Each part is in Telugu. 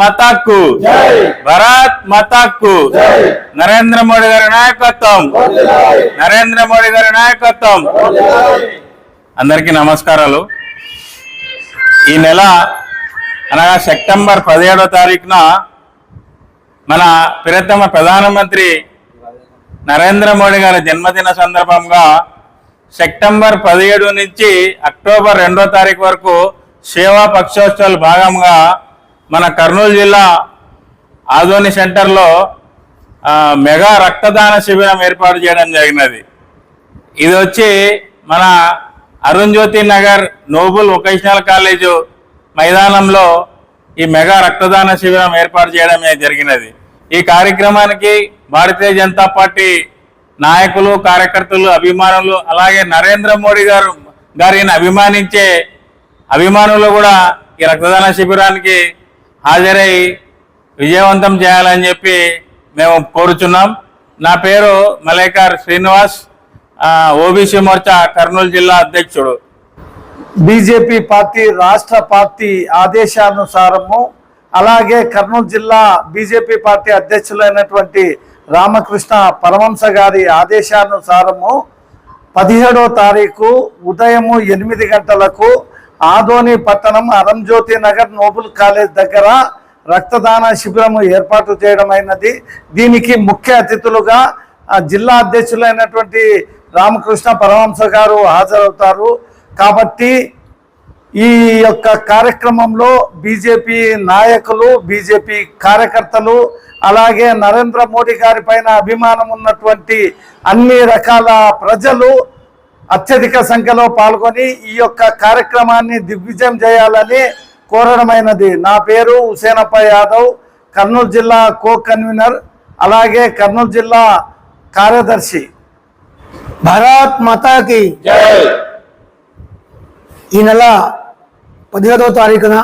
మతాకు భరత్ మతాకు నరేంద్ర మోడీ గారి నాయకత్వం. నరేంద్ర మోడీ గారి నాయకత్వం. అందరికీ నమస్కారాలు. ఈ నెల అనగా సెప్టెంబర్ పదిహేడో తారీఖున మన ప్రియతమ ప్రధానమంత్రి నరేంద్ర మోడీ గారి జన్మదిన సందర్భంగా సెప్టెంబర్ పదిహేడు నుంచి అక్టోబర్ రెండో తారీఖు వరకు సేవా పక్షోత్సవాలు భాగంగా మన కర్నూలు జిల్లా ఆదోని సెంటర్లో మెగా రక్తదాన శిబిరం ఏర్పాటు చేయడం జరిగినది. ఇది వచ్చి మన Arun Jyothi Nagar noble vocational college మైదానంలో ఈ మెగా రక్తదాన శిబిరం ఏర్పాటు చేయడం జరిగినది. ఈ కార్యక్రమానికి భారతీయ జనతా పార్టీ నాయకులు కార్యకర్తలు అభిమానులు అలాగే నరేంద్ర మోడీ గారు గారిని అభిమానించే అభిమానులు కూడా ఈ రక్తదాన శిబిరానికి హాజరై విజయవంతం చేయాలని చెప్పి మేము కోరుచున్నాం. నా పేరు మలేకర్ శ్రీనివాస్ ఓబీసీ మోర్చా కర్నూలు జిల్లా అధ్యక్షుడు. బీజేపీ పార్టీ రాష్ట్ర పార్టీ ఆదేశానుసారము అలాగే కర్నూలు జిల్లా బీజేపీ పార్టీ అధ్యక్షులైనటువంటి రామకృష్ణ పరమంశ గారి ఆదేశానుసారము పదిహేడో తారీఖు ఉదయము ఎనిమిది గంటలకు ఆదోని పట్టణం అరంజ్యోతి నగర్ నోబుల్ కాలేజ్ దగ్గర రక్తదాన శిబిరము ఏర్పాటు చేయడం అయినది. దీనికి ముఖ్య అతిథులుగా జిల్లా అధ్యక్షులైనటువంటి రామకృష్ణ పరమహంస గారు హాజరవుతారు. కాబట్టి ఈ యొక్క కార్యక్రమంలో బీజేపీ నాయకులు బీజేపీ కార్యకర్తలు అలాగే నరేంద్ర మోడీ గారి పైన అభిమానం ఉన్నటువంటి అన్ని రకాల ప్రజలు అత్యధిక సంఖ్యలో పాల్గొని ఈ యొక్క కార్యక్రమాన్ని దిగ్విజయం చేయాలని కోరడమైనది. నా పేరు హుసేనప్ప యాదవ్ కర్నూలు జిల్లా కో కన్వీనర్ అలాగే కర్నూలు జిల్లా కార్యదర్శి. భారత్ మాతాకి ఈ నెల పదిహేదవ తారీఖున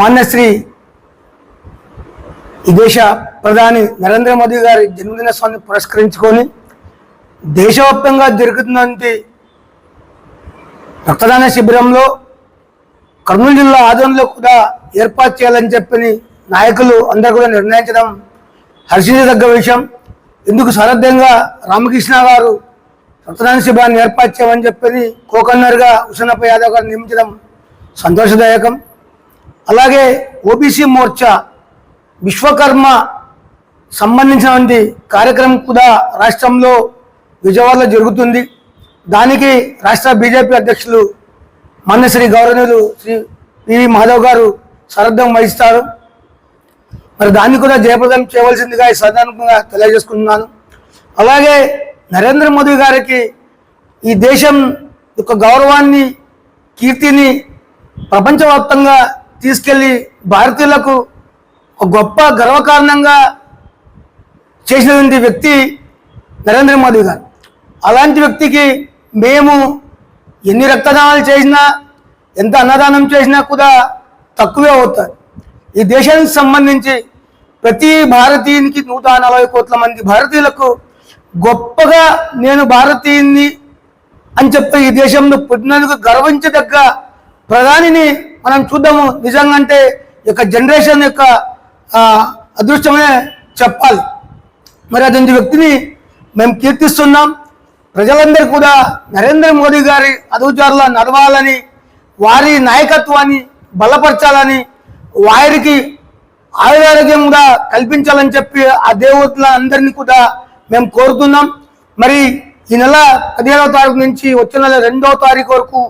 మాన్యశ్రీ ఈ దేశ ప్రధాని నరేంద్ర మోదీ గారి జన్మదినోత్సవాన్ని పురస్కరించుకొని దేశవ్యాప్తంగా జరుగుతున్నటువంటి రక్తదాన శిబిరంలో కర్నూలు జిల్లా ఆధ్వర్యంలో కూడా ఏర్పాటు చేయాలని చెప్పని నాయకులు అందరూ కూడా నిర్ణయించడం హర్షించదగ్గ విషయం. ఇందుకు సారథ్యంగా రామకృష్ణ గారు రక్తదాన శిబిరాన్ని ఏర్పాటు చేయమని చెప్పని కోకన్నర్గా హుసనప్ప యాదవ్ గారు నియమించడం సంతోషదాయకం. అలాగే ఓబీసీ మోర్చా విశ్వకర్మ సంబంధించినటువంటి కార్యక్రమం కూడా రాష్ట్రంలో విజయవాడలో జరుగుతుంది. దానికి రాష్ట్ర బీజేపీ అధ్యక్షులు మన్న శ్రీ గౌరవనీయులు శ్రీ పివి మాధవ్ గారు సారథ్యం వహిస్తారు. మరి దాన్ని కూడా జయప్రదం చేయవలసిందిగా ఈ సాధారణంగా తెలియజేసుకుంటున్నాను. అలాగే నరేంద్ర మోదీ గారికి ఈ దేశం యొక్క గౌరవాన్ని కీర్తిని ప్రపంచవ్యాప్తంగా తీసుకెళ్ళి భారతీయులకు ఒక గొప్ప గర్వకారణంగా చేసినటువంటి వ్యక్తి నరేంద్ర మోదీ గారు. అలాంటి వ్యక్తికి మేము ఎన్ని రక్తదానాలు చేసినా ఎంత అన్నదానం చేసినా కూడా తక్కువే అవుతారు ఈ దేశానికి సంబంధించి ప్రతి భారతీయునికి నూట నలభై కోట్ల మంది భారతీయులకు గొప్పగా నేను భారతీయుని అని చెప్పి ఈ దేశంలో పుట్టినందుకు గర్వించదగ్గ ప్రధానిని మనం చూద్దాము. నిజంగా అంటే ఈ యొక్క జనరేషన్ యొక్క అదృష్టమే చెప్పాలి. మరి అటువంటి వ్యక్తిని మేము కీర్తిస్తున్నాం. ప్రజలందరూ కూడా నరేంద్ర మోదీ గారి అదుచారుల నడవాలని వారి నాయకత్వాన్ని బలపరచాలని వారికి ఆయురారోగ్యం కూడా కల్పించాలని చెప్పి ఆ దేవతల అందరినీ కూడా మేము కోరుతున్నాం. మరి ఈ నెల పదిహేడవ తారీఖు నుంచి వచ్చే నెల రెండవ తారీఖు వరకు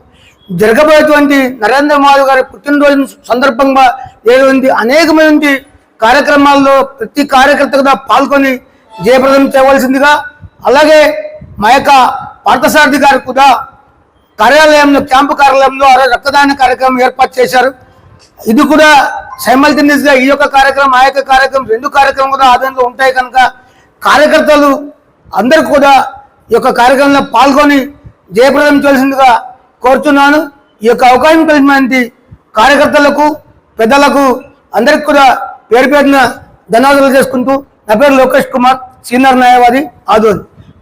జరగబోయేటువంటి నరేంద్ర మోదీ గారి పుట్టినరోజు సందర్భంగా ఏటువంటి అనేకమైనటువంటి కార్యక్రమాల్లో ప్రతి కార్యకర్త కూడా పాల్గొని జయప్రదం చేయవలసిందిగా అలాగే మా యొక్క పార్థసారథి గారు కూడా కార్యాలయంలో క్యాంపు కార్యాలయంలో రక్తదాన కార్యక్రమం ఏర్పాటు చేశారు. ఇది కూడా సైమల్టేనియస్గా ఈ యొక్క కార్యక్రమం ఆ యొక్క కార్యక్రమం రెండు కార్యక్రమం కూడా ఆదాయంలో ఉంటాయి కనుక కార్యకర్తలు అందరు కూడా ఈ యొక్క కార్యక్రమంలో పాల్గొని జయప్రదం చేయాల్సిందిగా కోరుతున్నాను ఈ యొక్క అవకాశం కలిసినటువంటి కార్యకర్తలకు పెద్దలకు అందరికి కూడా పేరు పేరున ధన్యవాదాలు చేసుకుంటూ నా పేరు లోకేష్ కుమార్ సీనియర్ న్యాయవాది ఆదోని.